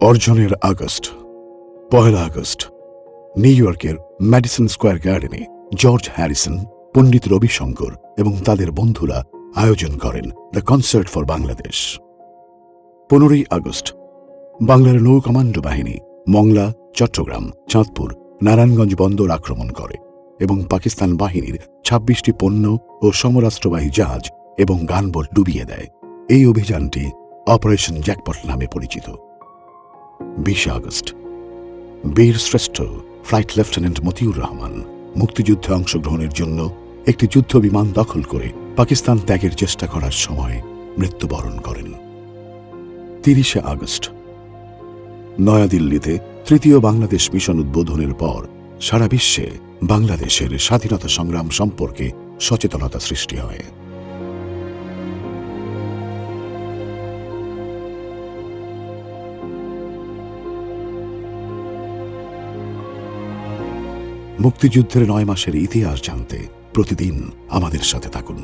অর্জনের আগস্ট, পহেলা August, New ইয়র্কের ম্যাডিসন স্কোয়ার গার্ডেনে জর্জ হ্যারিসন, পণ্ডিত রবিশঙ্কর এবং তাদের বন্ধুরা আয়োজন করেন দ্য কনসার্ট ফর বাংলাদেশ। পনেরোই আগস্ট, বাংলার নৌ কমান্ডো বাহিনী, মংলা, চট্টগ্রাম, চাঁদপুর, নারায়ণগঞ্জ বন্দর আক্রমণ করে এবং পাকিস্তান বাহিনীর ছাব্বিশটি পণ্য ও সমরাষ্ট্রবাহী জাহাজ এবং গানবোট ডুবিয়ে দেয়। এই অভিযানটি অপারেশন জ্যাকপট নামে পরিচিত। বিশে আগস্ট। বীর শ্রেষ্ঠ ফ্লাইট লেফটেন্যান্ট মতিউর রহমান মুক্তিযুদ্ধে অংশগ্রহণের জন্য একটি যুদ্ধ বিমান দখল করে পাকিস্তান ত্যাগের চেষ্টা করার সময় মৃত্যুবরণ করেন। তিরিশে আগস্ট। নয়াদিল্লিতে তৃতীয় বাংলাদেশ মিশন উদ্বোধনের পর সারা বিশ্বে বাংলাদেশের স্বাধীনতা সংগ্রাম সম্পর্কে সচেতনতা সৃষ্টি হয়। মুক্তিযুদ্ধের নয় মাসের ইতিহাস জানতে প্রতিদিন আমাদের সাথে থাকুন।